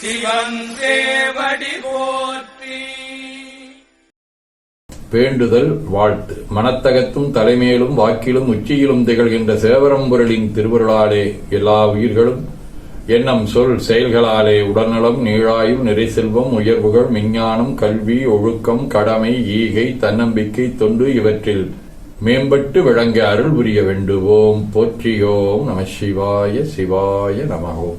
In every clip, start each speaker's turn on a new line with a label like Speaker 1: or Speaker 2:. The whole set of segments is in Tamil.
Speaker 1: சிவன் போற்றி.
Speaker 2: வேண்டுதல் வாழ்த்து. மனத்தகத்தும் தலைமையிலும் வாக்கிலும் உச்சியிலும் திகழ்கின்ற சேவரம்பொருளின் திருவருளாலே எல்லா உயிர்களும் எண்ணம் சொல் செயல்களாலே உடல்நலம் நீழாயும் நிறைசெல்வம் உயர்வுகள் விஞ்ஞானம் கல்வி ஒழுக்கம் கடமை ஈகை தன்னம்பிக்கை தொண்டு இவற்றில் மேம்பட்டு விளங்க அருள் புரிய வேண்டுவோம். போற்றியோம் நம சிவாய சிவாய நமகோம்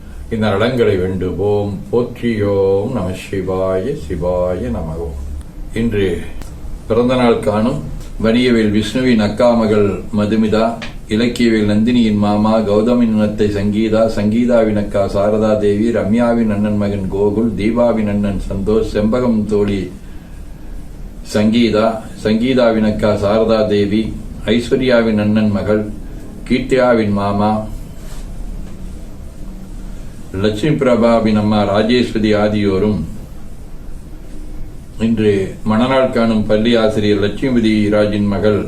Speaker 2: இந்த நலங்களை வேண்டுவோம். போற்றியோம் நம சிவாய சிவாய நமகோம் இன்று பிறந்தநாள் காணும் வணியவேல் விஷ்ணுவின் அக்கா மகள் மதுமிதா இலக்கியவேல் நந்தினியின் மாமா கௌதமின் அத்தை சங்கீதா சங்கீதாவின் அக்கா சாரதா தேவி ரம்யாவின் அண்ணன் மகன் கோகுல் தீபாவின் அண்ணன் சந்தோஷ் செம்பகம் தோழி சங்கீதா சங்கீதாவின் அக்கா சாரதா தேவி ஐஸ்வர்யாவின் அண்ணன் மகள் கீர்த்தியாவின் மாமா லட்சுமி பிரபாவின் அம்மா ராஜேஸ்வரி ஆதியோரும் இன்று மணநாள் காணும் பள்ளி ஆசிரியர் லட்சுமிபதி ராஜின் மகள்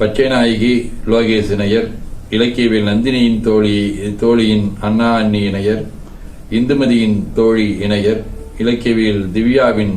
Speaker 2: பச்சைநாயகி லோகேஷ் இணையர் இலக்கியவில் நந்தினியின் தோழி தோழியின் அண்ணா அண்ணி இணையர் இந்துமதியின் தோழி இணையர் இலக்கியவியல் திவ்யாவின்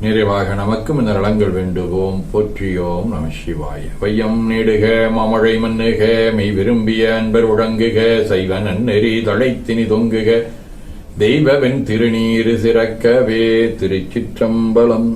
Speaker 2: நிறைவாக நமக்கும் இந்த நலங்கள் வேண்டுவோம். போற்றியோம் நம சிவாய. வையம் நீடுக மாமழை மண்ணுக மெய் விரும்பிய அன்பர் உழங்குக சைவ நன்னெறி தழைத்தினி தொங்குக. தெய்வவென் திருநீரு சிறக்கவே திருச்சிற்றம்பலம்.